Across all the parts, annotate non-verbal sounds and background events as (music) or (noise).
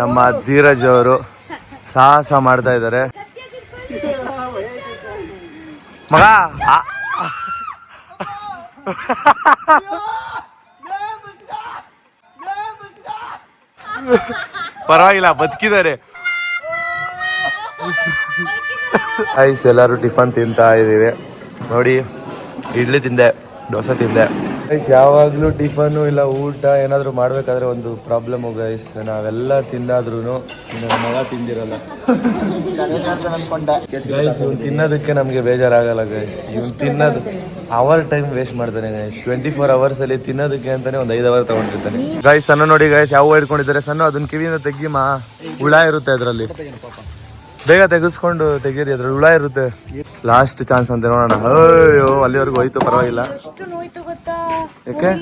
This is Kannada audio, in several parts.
ನಮ್ಮ ಧೀರಜ್ ಅವರು ಸಾಹಸ ಮಾಡ್ತಾ ಇದ್ದಾರೆ. ಮಗ ಪರವಾಗಿಲ್ಲ, ಬದುಕಿದ್ದಾರೆ. ಐಸ್ ಎಲ್ಲರೂ ಟಿಫನ್ ತಿಂತಾ ಇದ್ದೀವಿ. ನೋಡಿ, ಇಡ್ಲಿ ತಿಂದೆ, ದೋಸೆ ತಿಂದೆ. ಗೈಸ್ ಯಾವಾಗಲೂ ಟಿಫನ್ ಇಲ್ಲ ಊಟ ಏನಾದ್ರು ಮಾಡಬೇಕಾದ್ರೆ ಒಂದು ಪ್ರಾಬ್ಲಮ್ ಗೈಸ್ ನಾವೆಲ್ಲ ತಿಂದಾದ್ರೂ ಮಗ ತಿಂದಿರಲ್ಲ. ಗೈಸ್ ಇವ್ನು ತಿನ್ನೋದಕ್ಕೆ ನಮಗೆ ಬೇಜಾರಾಗಲ್ಲ ಗೈಸ್ ಇವ್ನು ತಿನ್ನೋದು ಅವರ್ ಟೈಮ್ ವೇಸ್ಟ್ ಮಾಡ್ತಾನೆ ಗೈಸ್ ಟ್ವೆಂಟಿ ಫೋರ್ ಅವರ್ಸ್ ಅಲ್ಲಿ ತಿನ್ನೋದಕ್ಕೆ ಅಂತಾನೆ ಒಂದು ಐದು ಅವರ್ ತಗೊಂಡಿರ್ತಾನೆ. ಗೈಸ್ ಸಣ್ಣ ನೋಡಿ ಗೈಸ್ ಯಾವ ಹಿಡ್ಕೊಂಡಿದ್ದಾರೆ? ಸಣ್ಣ ಅದನ್ನ ಕಿವಿಯಿಂದ ತೆಗಿಮಾ ಹುಳ ಇರುತ್ತೆ ಅದರಲ್ಲಿ. ಬೇಗ ತೆಗೆಸ್ಕೊಂಡು ತೆಗೀರಿ ಅದ್ರಲ್ಲಿ ಹುಳ ಇರುತ್ತೆ. ಲಾಸ್ಟ್ ಚಾನ್ಸ್ ಅಂತ ನೋಡೋಣ. ಅಯ್ಯೋ ಅಲ್ಲಿವರೆಗೂ ಹೋಯ್ತು ಪರವಾಗಿಲ್ಲ. ಯಾಕೆ?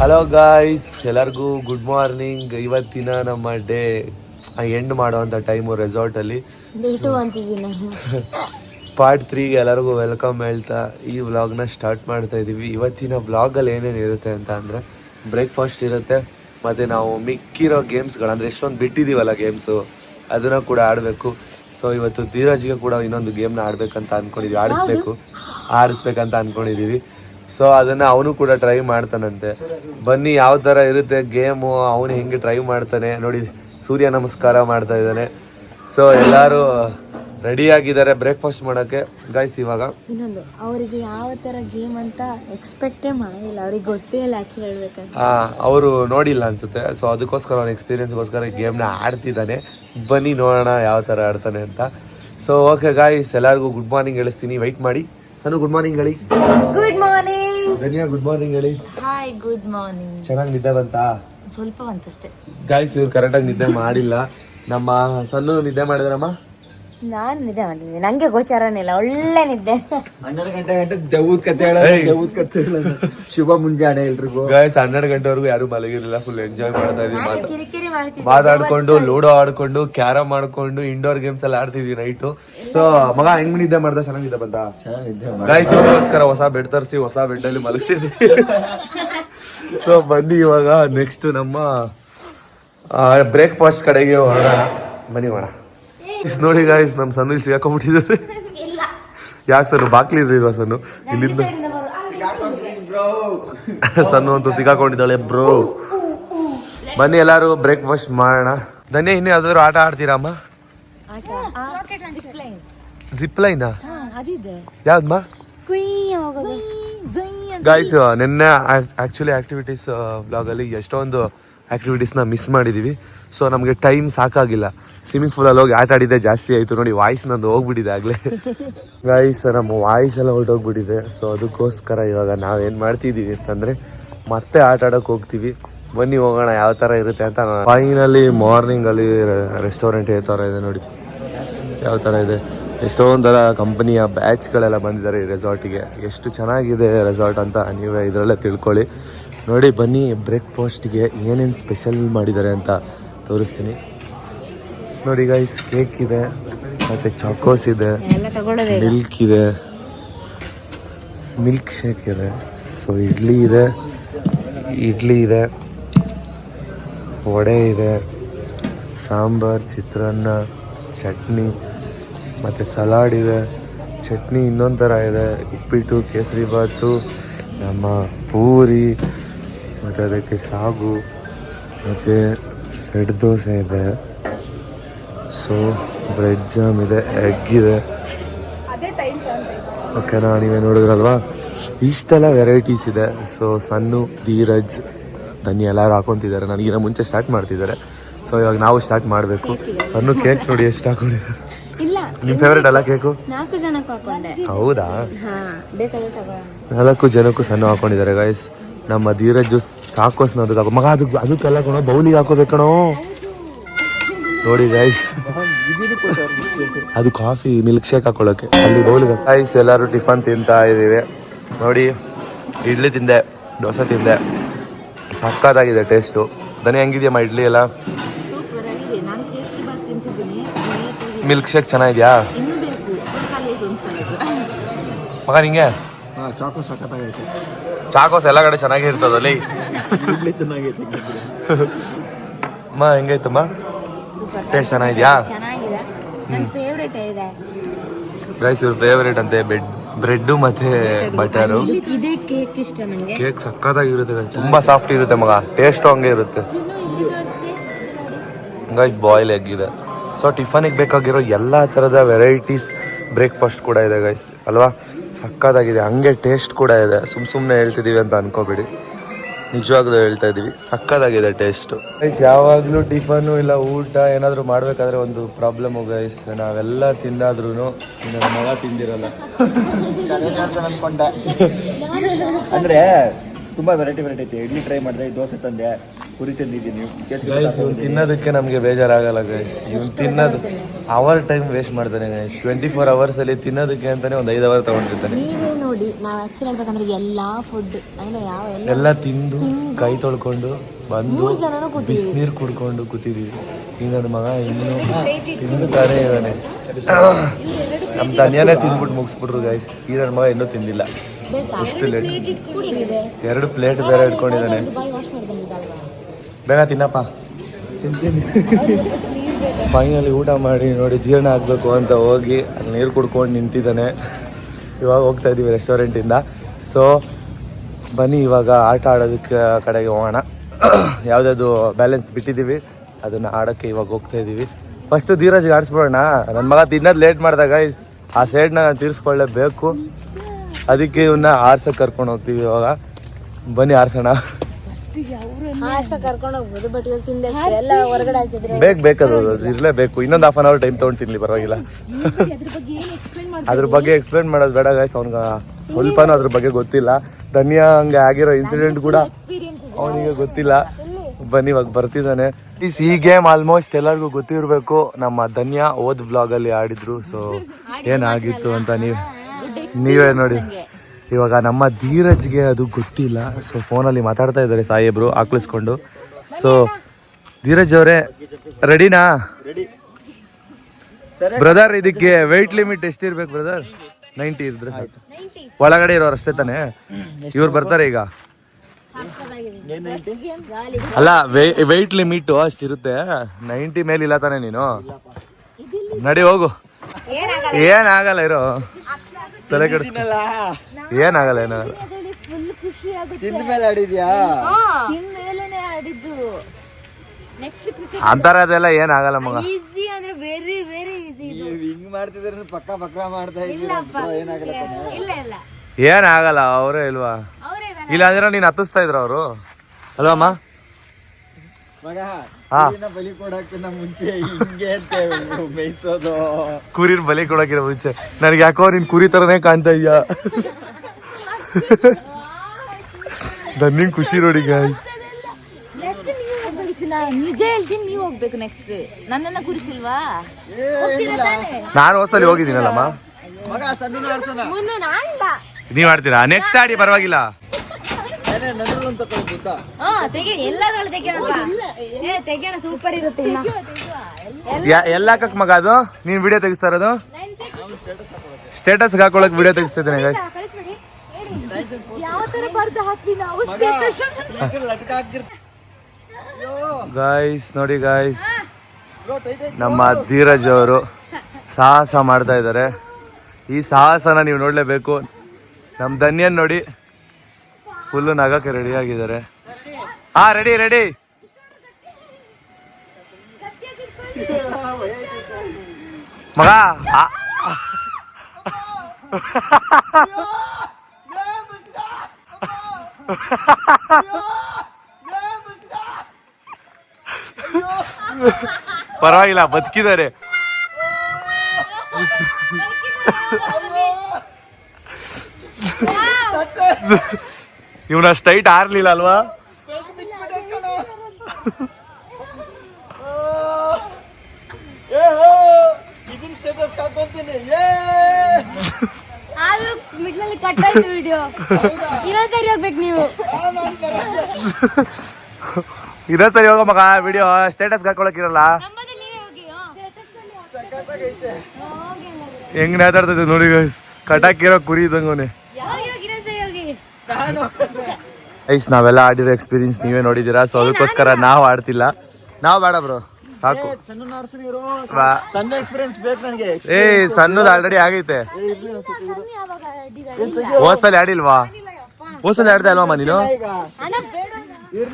ಹಲೋ ಗಾಯ್ಸ್ ಎಲ್ಲರಿಗೂ ಗುಡ್ ಮಾರ್ನಿಂಗ್ ಇವತ್ತಿನ ನಮ್ಮ ಡೇ ಎಂಡ್ ಮಾಡುವಂತ ಟೈಮು ರೆಸಾರ್ಟ್ ಅಲ್ಲಿ. (laughs) ಪಾರ್ಟ್ ತ್ರೀಗೆ ಎಲ್ಲರಿಗೂ ವೆಲ್ಕಮ್ ಹೇಳ್ತಾ ಈ ವ್ಲಾಗ್ನ ಸ್ಟಾರ್ಟ್ ಮಾಡ್ತಾ ಇದ್ದೀವಿ ಇವತ್ತಿನ ವ್ಲಾಗಲ್ಲಿ ಏನೇನು ಇರುತ್ತೆ ಅಂತ ಅಂದರೆ ಬ್ರೇಕ್ಫಾಸ್ಟ್ ಇರುತ್ತೆ ಮತ್ತು ನಾವು ಮಿಕ್ಕಿರೋ ಗೇಮ್ಸ್ಗಳು ಅಂದರೆ ಎಷ್ಟೊಂದು ಬಿಟ್ಟಿದ್ದೀವಲ್ಲ ಗೇಮ್ಸು ಅದನ್ನು ಕೂಡ ಆಡಬೇಕು. ಸೊ ಇವತ್ತು ಧೀರಜ್ಗೆ ಕೂಡ ಇನ್ನೊಂದು ಗೇಮ್ನ ಆಡಬೇಕಂತ ಅಂದ್ಕೊಂಡಿದ್ವಿ ಆಡಿಸ್ಬೇಕು. ಆಡಿಸ್ಬೇಕಂತ ಅಂದ್ಕೊಂಡಿದ್ದೀವಿ ಸೊ ಅದನ್ನು ಅವನು ಕೂಡ ಟ್ರೈ ಮಾಡ್ತಾನಂತೆ. ಬನ್ನಿ ಯಾವ ಥರ ಇರುತ್ತೆ ಗೇಮು ಅವನು ಹೆಂಗೆ ಟ್ರೈ ಮಾಡ್ತಾನೆ. ನೋಡಿ ಸೂರ್ಯ ನಮಸ್ಕಾರ ಮಾಡ್ತಾ ಇದ್ದಾನೆ. ಸೊ ಎಲ್ಲರೂ ರೆಡಿ ಆಗಿದ್ದಾರೆ ಬ್ರೇಕ್ಫಾಸ್ಟ್ ಮಾಡೋಕ್ಕೆ. ಗಾಯ್ಸ್ ಇವಾಗ ಇನ್ನೊಂದು ಅವರಿಗೆ ಯಾವ ತರ ಗೇಮ್ ಅಂತ ಎಕ್ಸ್ಪೆಕ್ಟೇ ಮಾಡಿಲ್ಲ. ಅವ್ರಿಗೆ ಗೊತ್ತೇ ಇಲ್ಲ ಆಕ್ಚುಲಿ ಹೇಳ್ಬೇಕಂತ. ಅವರು ನೋಡಿಲ್ಲ ಅನ್ಸುತ್ತೆ. ಸೊ ಅದಕ್ಕೋಸ್ಕರ ಅವ್ನ ಎಕ್ಸ್ಪೀರಿಯನ್ಸ್ಗೋಸ್ಕರ ಗೇಮ್ನ ಆಡ್ತಿದ್ದಾನೆ. ಬನ್ನಿ ನೋಡೋಣ ಯಾವ ಥರ ಆಡ್ತಾನೆ ಅಂತ. ಸೊ ಓಕೆ ಗಾಯ್ಸ್ ಎಲ್ಲರಿಗೂ ಗುಡ್ ಮಾರ್ನಿಂಗ್ ಹೇಳಿಸ್ತೀನಿ. ವೆಯ್ಟ್ ಮಾಡಿ. ಸನು ಗುಡ್ ಮಾರ್ನಿಂಗ್ ಹೇಳಿ. Good morning Dhanya good morning ಹೇಳಿ. ಹಾಯ್ ಗುಡ್ ಮಾರ್ನಿಂಗ್ ಚೆನ್ನಾಗಿ ನಿದ್ದೆ ಬಂತಾ? ಸ್ವಲ್ಪ ಬಂತಷ್ಟೇ. ಗಾಯ್ಸ್ ಇವ್ರು ಕರೆಕ್ಟಾಗಿ ನಿದ್ದೆ ಮಾಡಿಲ್ಲ. ನಮ್ಮ ಸಣ್ಣ ನಿದ್ದೆ ಮಾಡಿದ್ರಮ್ಮ? ನಾನು ನಿದ್ದೆ ಮಾಡಿದ್ದೀನಿ ನಂಗೆ ಗೋಚಾರನೇ ಇಲ್ಲ ಒಳ್ಳೆ ನಿದ್ದೆ. ಹನ್ನೆರಡು ಗಂಟೆ ಗಂಟೆ ದೆವ್ವದ ಕತೆ ಹೇಳ ದೆವ್ವದ ಕತೆ ಶುಭ ಮುಂಜಾನೆ ಎಲ್ರಿಗೂ. ಗಾಯ್ಸ್ ಹನ್ನೆರಡು ಗಂಟೆವರೆಗೂ ಯಾರು ಮಲಗಿರಲಿಲ್ಲ ಫುಲ್ ಎಂಜಾಯ್ ಮಾಡ್ತಾ ಇದ್ವಿ. ಮಾತಾ ಕಿರಿಕಿರಿ ಮಾಡ್ತಿದ್ದೆ ಮಾತಾಡ್ಕೊಂಡು ಲೂಡೋ ಆಡ್ಕೊಂಡು ಕ್ಯಾರಮ್ ಆಡ್ಕೊಂಡು ಇಂಡೋರ್ ಗೇಮ್ಸ್ ಎಲ್ಲ ಆಡ್ತಿದ್ವಿ ನೈಟ್ ಸೊ ಮಗ ಹೆಂಗ್ ನಿದ್ದೆ ಮಾಡ್ದ? ಚೆನ್ನಾಗಿದೆ ಬಂದ ಗಾಯ್ಸ್ ಇವರಿಗೋಸ್ಕರ ಹೊಸ ಬೆಡ್ ತರಿಸಿ ಹೊಸ ಬೆಡ್ ಅಲ್ಲಿ ಮಲಗಿಸಿದ್ವಿ. ಸೊ ಬನ್ನಿ ಇವಾಗ ನೆಕ್ಸ್ಟ್ ನಮ್ಮ ಬ್ರೇಕ್ಫಾಸ್ಟ್ ಕಡೆಗೆ ಹೊರಡೋಣ ಬನ್ನಿ ಹೋಣ ಇಸ್ ನೋಡಿ ಗಾಯ್ಸ್ ನಮ್ಮ ಸಣ್ಣ ಸಿಗಾಕೊಂಡ್ಬಿಟ್ಟಿದ್ದಾರೆ ಯಾಕೆ ಸರ್ ಬಾಕ್ಲಿ ಇಲ್ವಾ ಸಣ್ಣ ಇಲ್ಲಿಂದ ಸಣ್ಣ (laughs) ಅಂತೂ ಸಿಗಾಕೊಂಡಿದ್ದಾಳೆ ಬ್ರೋ. ಬನ್ನಿ ಎಲ್ಲಾರು ಬ್ರೇಕ್ಫಾಸ್ಟ್ ಮಾಡೋಣ. ಧನ್ಯ ಇನ್ನು ಯಾವ್ದಾದ್ರು ಆಟ ಆಡ್ತೀರಾ ಅಮ್ಮ? ಜಿಪ್ಲೈನ್ ಜಿಪ್ ಲೈನಾ ಹಾ ಅದಿದೆ. ಯಾವ್ದಮ್ಮ ಗಾಯ್ಸ್ ನಿನ್ನೆ ಆಕ್ಚುಲಿ ಆಕ್ಟಿವಿಟೀಸ್ ಬ್ಲಾಗಲ್ಲಿ ಎಷ್ಟೊಂದು ಆಕ್ಟಿವಿಟೀಸ್ನ ಮಿಸ್ ಮಾಡಿದ್ದೀವಿ ಸೊ ನಮಗೆ ಟೈಮ್ ಸಾಕಾಗಿಲ್ಲ. ಸ್ವಿಮ್ಮಿಂಗ್ ಪೂಲಲ್ಲಿ ಹೋಗಿ ಆಟ ಆಡಿದ್ದೆ ಜಾಸ್ತಿ ಆಯಿತು. ನೋಡಿ ವಾಯ್ಸ್ ನಂದು ಹೋಗ್ಬಿಟ್ಟಿದೆ ಆಗಲೇ. ವಾಯ್ಸ್ (laughs) ನಮ್ಮ ವಾಯ್ಸ್ ಎಲ್ಲ ಹೊರಟೋಗ್ಬಿಟ್ಟಿದೆ. ಸೊ ಅದಕ್ಕೋಸ್ಕರ ಇವಾಗ ನಾವೇನು ಮಾಡ್ತಿದ್ದೀವಿ ಅಂತಂದರೆ ಮತ್ತೆ ಆಟ ಆಡೋಕೆ ಹೋಗ್ತೀವಿ. ಬನ್ನಿ ಹೋಗೋಣ ಯಾವ ಥರ ಇರುತ್ತೆ ಅಂತ ಫೈನಲಿ ಮಾರ್ನಿಂಗಲ್ಲಿ ರೆಸ್ಟೋರೆಂಟ್ ಯಾವ ಥರ ಇದೆ ನೋಡಿ. ಯಾವ ಥರ ಇದೆ? ಎಷ್ಟೊಂದು ಥರ ಕಂಪನಿಯ ಬ್ಯಾಚ್ಗಳೆಲ್ಲ ಬಂದಿದ್ದಾರೆ ಈ ರೆಸಾರ್ಟಿಗೆ ಎಷ್ಟು ಚೆನ್ನಾಗಿದೆ ರೆಸಾರ್ಟ್ ಅಂತ ನೀವೇ ಇದರಲ್ಲೇ ತಿಳ್ಕೊಳ್ಳಿ. ನೋಡಿ ಬನ್ನಿ ಬ್ರೇಕ್ಫಾಸ್ಟ್ಗೆ ಏನೇನು ಸ್ಪೆಷಲ್ ಮಾಡಿದ್ದಾರೆ ಅಂತ ತೋರಿಸ್ತೀನಿ. ನೋಡಿ ಗೈಸ್ ಕೇಕ್ ಇದೆ ಮತ್ತು ಚಾಕೋಸ್ ಇದೆ ಮಿಲ್ಕ್ ಇದೆ. ಮಿಲ್ಕ್ ಶೇಕ್ ಇದೆ. ಸೊ ಇಡ್ಲಿ ಇದೆ ಇಡ್ಲಿ ಇದೆ ವಡೆ ಇದೆ ಸಾಂಬಾರ್ ಚಿತ್ರಾನ್ನ ಚಟ್ನಿ ಮತ್ತು ಸಲಾಡ್ ಇದೆ. ಚಟ್ನಿ ಇನ್ನೊಂದು ಥರ ಇದೆ ಉಪ್ಪಿಟ್ಟು ಕೇಸರಿ ಬಾತು ನಮ್ಮ ಪೂರಿ ಮತ್ತು ಅದಕ್ಕೆ ಸಾಗು ಮತ್ತು ಸೆಡ್ ದೋಸೆ ಇದೆ. ಸೊ ಬ್ರೆಡ್ ಜಾಮ್ ಇದೆ ಎಗ್ ಇದೆ. ಓಕೆನಾ ನೀವೇ ನೋಡಿದ್ರಲ್ವಾ? ಇಷ್ಟೆಲ್ಲ ವೆರೈಟೀಸ್ ಇದೆ. ಸೊ ಸಣ್ಣು ಧೀರಜ್ ಧನ್ಯ ಎಲ್ಲರೂ ಹಾಕೊತಿದ್ದಾರೆ. ನನಗಿನ್ನ ಮುಂಚೆ ಸ್ಟಾರ್ಟ್ ಮಾಡ್ತಿದ್ದಾರೆ. ಸೊ ಇವಾಗ ನಾವು ಸ್ಟಾರ್ಟ್ ಮಾಡಬೇಕು. ಸಣ್ಣ ಕೇಕ್ ನೋಡಿ ಎಷ್ಟು ಹಾಕೊಂಡಿದ್ದಾರೆ. ನಿಮ್ಮ ಫೇವ್ರೇಟ್ ಅಲ್ಲ ಕೇಕು ಹೌದಾ? ನಾಲ್ಕು ಜನಕ್ಕೂ ಸಣ್ಣ ಹಾಕೊಂಡಿದ್ದಾರೆ ಗೈಸ್ ನಮ್ಮ ಧೀರಜ್ ಸಾಕೋಸ್ನ ಅದಕ್ಕೆ ಹಾಕೋ. ಮಗ ಅದು ಅದಕ್ಕೆಲ್ಲ ಕಣೋ ಬೌಲಿಗೆ ಹಾಕೋಬೇಕು ನೋಡಿ ಗೈಸ್ ಅದು ಕಾಫಿ ಮಿಲ್ಕ್ ಶೇಕ್ ಹಾಕೊಳ್ಳೋಕೆ. ಅಲ್ಲಿ ಬೌಲಿಗೆ ಗೈಸ್ ಎಲ್ಲರೂ ಟಿಫನ್ ತಿಂತಾ ಇದ್ದೀವಿ. ನೋಡಿ ಇಡ್ಲಿ ತಿಂದೆ ದೋಸೆ ತಿಂದೆ. ಸಕ್ಕತ್ತಾಗಿದೆ ಟೇಸ್ಟು ದನಿ ಹೆಂಗಿದೆಯಮ್ಮ ಇಡ್ಲಿ ಎಲ್ಲ? ಮಿಲ್ಕ್ ಶೇಕ್ ಚೆನ್ನಾಗಿದೆಯಾ? ಮಗ ನಿಂಗೆ? ಚಾಕು ಸಖತ್ತಾಗೈತೆ ಚಾಕೋಸ್ ಎಲ್ಲ ಕಡೆ ಚೆನ್ನಾಗಿರ್ತದಲ್ಲಿ ಇಡ್ಲಿ ಚೆನ್ನಾಗೈತೆ ಅಮ್ಮ ಹೆಂಗೈತಮ್ಮ? ಟೇಸ್ಟ್ ಚೆನ್ನಾಗಿದ್ಯಾ? ಚೆನ್ನಾಗಿದೆ. ನನ್ನ ಫೇವ್ರೇಟ್ ಇದೆ. ಗೈಸ್ ಇವ್ರ ಫೇವರೇಟ್ ಅಂತೆ ಬೆಡ್ ಬ್ರೆಡ್ಡು ಮತ್ತೆ ಬಟರು ಇದು- ಕೇಕ್ ಇಷ್ಟ ನನಗೆ ಕೇಕ್ ಸಕ್ಕತ್ತಾಗಿರುತ್ತೆ guys. ತುಂಬಾ ಸಾಫ್ಟ್ ಇರುತ್ತೆ ಮಗ. ಟೇಸ್ಟ್ ಹಂಗೆ ಇರುತ್ತೆ. ಗೈಸ್ ಬಾಯ್ಲ್ ಎಗ್ ಇದೆ ಸೊ ಟಿಫನಿಗೆ ಬೇಕಾಗಿರೋ ಎಲ್ಲ ಥರದ ವೆರೈಟೀಸ್ ಬ್ರೇಕ್ಫಾಸ್ಟ್ ಕೂಡ ಇದೆ ಗೈಸ್ ಅಲ್ವಾ? ಸಕ್ಕತ್ತಾಗಿದೆ. ಹಂಗೆ ಟೇಸ್ಟ್ ಕೂಡ ಇದೆ. ಸುಮ್ ಸುಮ್ಮನೆ ಹೇಳ್ತಿದ್ದೀವಿ ಅಂತ ಅನ್ಕೋಬೇಡಿ. ನಿಜವಾಗ್ಲೂ ಹೇಳ್ತಾ ಇದೀವಿ. ಸಕ್ಕತ್ತಾಗಿದೆ ಟೇಸ್ಟ್ ಗೈಸ್ ಯಾವಾಗಲೂ ಟಿಫನು ಇಲ್ಲ ಊಟ ಏನಾದರೂ ಮಾಡಬೇಕಾದ್ರೆ ಒಂದು ಪ್ರಾಬ್ಲಮ್ ಗೈಸ್ ನಾವೆಲ್ಲ ತಿಂದಾದ್ರೂ ನನ್ನ ಮಗ ತಿಂದಿರಲ್ಲ. ಅಂದರೆ ಅಂದ್ರೆ ತುಂಬಾ ವೆರೈಟಿ ವೆರೈಟಿ ಐತೆ. ಇಡ್ಲಿ ಟ್ರೈ ಮಾಡಿದೆ ದೋಸೆ ತಂದೆ. ಗೈಸ್ ಇವ್ನು ತಿನ್ನೋದಕ್ಕೆ ನಮಗೆ ಬೇಜಾರಾಗಲ್ಲ ಗೈಸ್ ಇವ್ನು ತಿನ್ನೋದು ಅವರ್ ಟೈಮ್ ವೇಸ್ಟ್ ಮಾಡ್ತಾನೆ ಗೈಸ್ ಟ್ವೆಂಟಿ ಫೋರ್ ಅವರ್ಸ್ ಅಲ್ಲಿ ತಿನ್ನೋದಕ್ಕೆ ಅಂತಾನೆ ಒಂದು ಐದು ಅವರ್ ತಗೊಂಡಿರ್ತಾನೆ. ನೀವೇ ನೋಡಿ ನಾವು ಆಕ್ಚುಲಿ ಹೇಳ್ಬೇಕಂದ್ರೆ ಎಲ್ಲಾ ಫುಡ್ ಅಂದ್ರೆ ಯಾವ ಎಲ್ಲ ತಿಂದು ಕೈ ತೊಳ್ಕೊಂಡು ಬಂದು. ಬಿಸಿನೀರು ಕುಡ್ಕೊಂಡು ಕೂತಿದೀವಿ ಈಗ ನನ್ನ ಮಗ ಇನ್ನು ತಿಂದು ತಾನೇ ಇದ್ದಾನೆ. ನಮ್ಮ ತನಿಯಾನೇ ತಿಂದ್ಬಿಟ್ಟು ಮುಗಿಸ್ಬಿಟ್ರು ಗೈಸ್ ಈ ನನ್ನ ಮಗ ಇನ್ನೂ ತಿಂದಿಲ್ಲ. ಎಷ್ಟು ಲೇಟ್ ಎರಡು ಪ್ಲೇಟ್ ಬೇರೆ ಇಟ್ಕೊಂಡಿದ್ದಾನೆ ಬಾಯ್ ವಾಶ್ ಮಾಡಿ ಬಂದಿದ್ದಲ್ವಾ ಬೇಗ ತಿನ್ನಪ್ಪ. ತಿಂತೀನಿ ಫೈನಲಿ ಊಟ ಮಾಡಿ ನೋಡಿ ಜೀರ್ಣ ಆಗಬೇಕು ಅಂತ ಹೋಗಿ ಅಲ್ಲಿ ನೀರು ಕುಡ್ಕೊಂಡು ನಿಂತಿದ್ದಾನೆ. ಇವಾಗ ಹೋಗ್ತಾ ಇದ್ದೀವಿ ರೆಸ್ಟೋರೆಂಟಿಂದ ಸೊ ಬನ್ನಿ ಇವಾಗ ಆಟ ಆಡೋದಕ್ಕೆ ಕಡೆಗೆ ಹೋಗೋಣ. ಯಾವುದಾದ್ರು ಬ್ಯಾಲೆನ್ಸ್ ಬಿಟ್ಟಿದ್ದೀವಿ. ಅದನ್ನು ಆಡೋಕ್ಕೆ ಇವಾಗ ಹೋಗ್ತಾ ಇದ್ದೀವಿ. ಫಸ್ಟು ಧೀರಜ್ಗೆ ಆಡಿಸ್ಬಿಡೋಣ. ನನ್ನ ಮಗ ತಿನ್ನೋದು ಲೇಟ್ ಮಾಡಿದಾಗ ಆ ಸೈಡ್ನ ನಾನು ತೀರಿಸ್ಕೊಳ್ಳೇಬೇಕು. ಅದಕ್ಕೆ ಇವನ್ನ ಆರ್ಸಕ್ಕೆ ಕರ್ಕೊಂಡು ಹೋಗ್ತೀವಿ ಇವಾಗ. ಬನ್ನಿ ಆರ್ಸೋಣ. ಹಾಸ ಕರ್ಕೊಂಡು ಹೋಗ್ಬೋದು ಬಟ್ ಇವಾಗ ತಿಂದೆ ಅಷ್ಟೇ. ಎಲ್ಲ ಹೊರಗಡೆ ಹಾಕಿದ್ರೆ ಬೇಕ್ ಬೇಕದು ಅದು ಇರಲೇಬೇಕು ಇನ್ನೊಂದು ಹಾಫ್ ಅನ್ ಅವರ್ ಟೈಮ್ ತೊಗೊಂಡು ತಿನ್ಲಿ ಪರವಾಗಿಲ್ಲ. ಅದ್ರ ಬಗ್ಗೆ ಏನು ಎಕ್ಸ್ಪ್ಲೈನ್ ಮಾಡಿ ಅದ್ರ ಬಗ್ಗೆ ಎಕ್ಸ್ಪ್ಲೇನ್ ಮಾಡೋದು ಬೇಡ ಗಾಯ್ಸ್ ಅವ್ನಿಗೆ ಸ್ವಲ್ಪನೂ ಅದ್ರ ಬಗ್ಗೆ ಗೊತ್ತಿಲ್ಲ. ಧನ್ಯಾ ಹಂಗೆ ಆಗಿರೋ ಇನ್ಸಿಡೆಂಟ್ ಕೂಡ ಅವನಿಗೆ ಗೊತ್ತಿಲ್ಲ. ಬನ್ನಿ ಇವಾಗ ಬರ್ತಿದ್ದಾನೆ. ಈ ಗೇಮ್ ಆಲ್ಮೋಸ್ಟ್ ಎಲ್ಲರಿಗೂ ಗೊತ್ತಿರಬೇಕು. ನಮ್ಮ ಧನ್ಯಾ ಓದ್ ಬ್ಲಾಗ್ ಅಲ್ಲಿ ಆಡಿದ್ರು ಸೊ (laughs) ಏನಾಗಿತ್ತು ಅಂತ ನೀವು ನೀವೇ ನೋಡಿ. ಇವಾಗ ನಮ್ಮ ಧೀರಜ್ಗೆ ಅದು ಗೊತ್ತಿಲ್ಲ. ಸೊ ಫೋನಲ್ಲಿ ಮಾತಾಡ್ತಾ ಇದ್ದಾರೆ ಸಾಹೇಬ್ರು ಆಕಳಿಸ್ಕೊಂಡು. ಸೊ ಧೀರಜ್ ಅವರೇ ರೆಡಿನಾ ರೆಡಿ ಬ್ರದರ್ ಇದಕ್ಕೆ ವೆಯ್ಟ್ ಲಿಮಿಟ್ ಎಷ್ಟಿರ್ಬೇಕು ಬ್ರದರ್ ನೈಂಟಿ ಇದ್ರೆ ಒಳಗಡೆ ಇರೋರು ಅಷ್ಟೇ ತಾನೆ? ಇವ್ರು ಬರ್ತಾರೆ ಈಗ. ಅಲ್ಲ ವೆಯ್ಟ್ ಲಿಮಿಟ್ ಅಷ್ಟಿರುತ್ತೆ ನೈಂಟಿ ಮೇಲೆ ಇಲ್ಲ ತಾನೆ ನೀನು? ನಡಿ ಹೋಗು. ಏನಾಗಲ್ಲ ಇರೋ. ತಲೆ ಕೆಡಿಸ್ಕೊ ಏನಾಗಲ್ಲ ಏನಾಗಲ್ಲ. ಫುಲ್ ಖುಷಿ ಆಗುತ್ತೆ. ತಿಂದ ಮೇಲೆ ಆಡಿದ್ಯಾ ತಿಂದ ಮೇಲೆನೆ ಆಡಿದ್ದು. ನೆಕ್ಸ್ಟ್ ಕ್ರಿಕೆಟ್ ಅಂತಾರ ಅದೆಲ್ಲ ಏನಾಗಲ್ಲ ಮಗ. ಈಸಿ ಅಂದ್ರೆ ವೆರಿ ವೆರಿ ಈಸಿ ನೀವು ಹಿಂಗ್ ಮಾಡ್ತಿದ್ರೆ ಪಕ್ಕ ಪಕ್ಕ ಮಾಡ್ತಾ ಇದ್ದೀರಾ ಏನಾಗಲ್ಲ? ಇಲ್ಲ ಇಲ್ಲ ಏನಾಗಲ್ಲ ಅವರೇ ಇಲ್ವಾ? ಅವರೇ ಇಲ್ಲ ಅಂದ್ರೆ ನೀನು ಹತ್ತಿಸ್ತಾ ಇದ್ರ ಅವರು. ಅಲ್ವಮ್ಮ ಬಲಿ ಕೊಡಕ್ಕಿಂತ ಮುಂಚೆ ಹಿಂಗೆ ಅಂತ ಕುರಿನ ಬಲಿ ಕೊಡಕ್ಕಿರೋ ಮುಂಚೆ. ನನಗೆ ಯಾಕೋ ನಿನ್ ಕುರಿ ತರನೇ ಕಾಣ್ತಾ ಇದೆಯಾ? ನನ್ನಿಂಗ್ ಖುಷಿ ನೋಡಿ ಗಾಯ್ಸ್ ನೆಕ್ಸ್ಟ್ ನೀವು ಹೋಗ್ಬೇಕು ಚಿನ್ನ. ನಿಜ ಹೇಳ್ತೀನಿ ನೀವು ಹೋಗ್ಬೇಕು ನೆಕ್ಸ್ಟ್ ನನ್ನನ್ನ ಕುರಿಸಿಲ್ವಾ? ಹೋಗ್ತೀರಾ ನಾನು ಹೋದ್ಸಲಿ ಹೋಗಿದ್ದೀನಲ್ಲಮ್ಮ. ನೀವ್ ಆಡ್ತೀರಾ? ನೆಕ್ಸ್ಟ್ ಆಡಿ ಪರವಾಗಿಲ್ಲ. ಹಾ ತೆಗೆ ಎಲ್ಲಾದ್ರಲ್ಲಿ ತೆಗೆಯೋಣ ಏ ತೆಗೆಯೋಣ ಸೂಪರ್ ಇರುತ್ತೆ ಇನ್ನ. ಮಗ ಅದು? ನೀನ್ ವಿಡಿಯೋ ತೆಗಿಸ್ತಾ ಇರೋದು? ಸ್ಟೇಟಸ್ ಹಾಕೊಳಕ್ ವಿಡಿಯೋ ತೆಗಿಸ್ತಿದ್ದೇನೆ guys. ಯಾವ ತರ ಬರ್ದು ಹಾಕ್ಲಿ ನಾವು? status? ಲಟ್ಕ ಹಾಕ್ತಿರ್ತ ಗಾಯ್ಸ್ ನೋಡಿ ಗಾಯ್ಸ್ ನಮ್ಮ ಧೀರಜ್ ಅವರು ಸಾಹಸ ಮಾಡ್ತಾ ಇದ್ದಾರೆ. ಈ ಸಾಹಸನ ನೀವು ನೋಡ್ಲೇಬೇಕು. ನಮ್ಮ ಧನ್ಯನ್ ನೋಡಿ ಫುಲ್ಲು ನಗಕ್ಕೆ ರೆಡಿ ಆಗಿದ್ದಾರೆ. ಹಾ ರೆಡಿ ರೆಡಿ ಮಗ ಪರವಾಗಿಲ್ಲ ಬದುಕಿದ್ದಾರೆ. ಇವನ ಸ್ಟೈಟ್ ಆರ್ಲಿಲ್ಲ ಅಲ್ವಾ? ಇದೇ ಇರೋ ಸರಿ ಹೋಗೋ ಮಗ ವಿಡಿಯೋ ಸ್ಟೇಟಸ್ ಹಾಕೊಳಕ್ ಇರಲ್ಲ ನಮ್ಮದೇ ನೀವೇ ಹೋಗಿ ನೇತಾಡ್ತದೆ ನೋಡಿ. ಕಟಾಕಿರೋ ಕುರಿ ಇದ್ದಂಗೋನೆ ಐಸ್ ನಾವೆಲ್ಲ ಆಡಿರೋ ಎಕ್ಸ್ಪೀರಿಯನ್ಸ್ ನೀವೇ ನೋಡಿದೀರಾ ಸೊ ಅದಕ್ಕೋಸ್ಕರ ನಾವು ಆಡ್ತಿಲ್ಲ. ನಾವು ಬೇಡ ಬ್ರೋ ಸಾಕು. ಸಣ್ಣ ಆಡ್ಸಿರೋ ಬಾ. ಸಣ್ಣ ಎಕ್ಸ್ಪೀರಿಯನ್ಸ್ ಬೇಕು ನನಗೆ. ಏ ಸಣ್ಣದು ಆಲ್ರೆಡಿ ಆಗೈತೆ. ಹೋದ್ಸಲಿ ಆಡಿಲ್ವಾ? ಹೋದ್ಸಲಿ ಆಡ್ತಾ ಅಲ್ವಾ ಮನೀನು?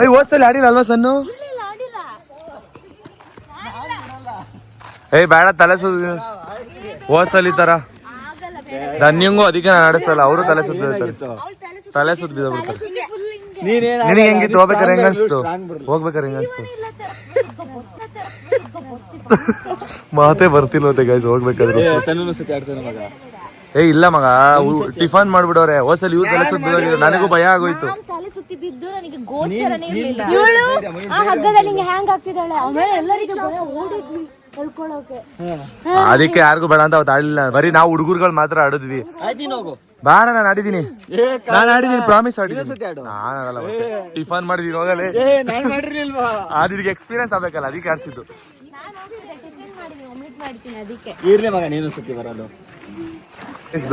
ಏಯ್ ಹೋದ್ಸಲಿ ಆಡಿಲ್ಲ. ಅಲ್ವಾ ಸಣ್ಣ ಏಯ್ ಬೇಡ ತಲೆ ಸುತ್ತ ಈ ತರ. ಧನ್ಯಂಗೂ ಅದಕ್ಕೆ ನಾನು ಆಡಿಸ್ತಲ್ಲ ಅವರು ತಲೆ ಸುತ್ತ ಬೀಳ್ತಾರೆ. ತಲೆ ಸುತ್ತ ನೀನೇನ ನಿನಗೆ ಹೆಂಗಿತ್ತು? ಹೋಗ್ಬೇಕಾರೆ ಹೆಂಗನ್ಸ್ತು ಹೋಗ್ಬೇಕಾರೆ ಹೆಂಗನ್ಸ್ತು ಮಾತೇ ಬರ್ತಿಲ್ಲ ಮತ್ತೆ ಗೈಸ್ ಹೋಗ್ಬೇಕಾದ್ರೆ ಏ ಇಲ್ಲ ಮಗ ಟಿಫನ್ ಮಾಡ್ಬಿಡೋರೆ. ಹೋಸಲ್ ಇವ್ರು ತಲೆ ಸುತ್ತ ನನಗೂ ಭಯ ಆಗೋಯ್ತು. ತಲೆ ಸುತ್ತಿ ಬಿದ್ದು ನನಗೆ ಗೋಚರನೇ ಇರ್ಲಿಲ್ಲ. ಇವಳು ಆ ಹಗ್ಗದಲ್ಲಿ ಹಿಂಗೆ ಹ್ಯಾಂಗ್ ಆಗ್ತಿದ್ದಾಳೆ. ಆಮೇಲೆ ಎಲ್ಲರಿಗೂ ಭಯ ಓಡಿದ್ವಿ ಅದಕ್ಕೆ ಯಾರಿಗೂ ಬೇಡ ಅಂತ ಅವತ್ತು ಆಡ್ಲಿಲ್ಲ ಬರೀ ನಾವು ಹುಡುಗರುಗಳು ಮಾತ್ರ ಆಡಿದ್ವಿ. ಬಾಣ ನೀನು ಹೋಗು ಬೇಡ ನಾನು ಆಡಿದೀನಿ ನಾನು ಆಡಿದೀನಿ ಪ್ರಾಮಿಸ್ ಆಡಿದೀನಿ ನಾನು ಆಗಲ್ಲ ಟಿಫನ್ ಮಾಡಿದೀನಿ ಹೋಗಲೇ. ಏ ನಾನ್ ಮಾಡಿರ್ಲಿಲ್ವಾ? (laughs) ಅದಿಗೆ ಎಕ್ಸ್ಪೀರಿಯನ್ಸ್ ಆಗ್ಬೇಕಲ್ಲ ಅದಕ್ಕೆ ಆಡ್ಸಿದ್ದು. ಇರ್ಲಿ ಮಗ ನೀನು ಸುತ್ತಿ ಬರಲ್ಲ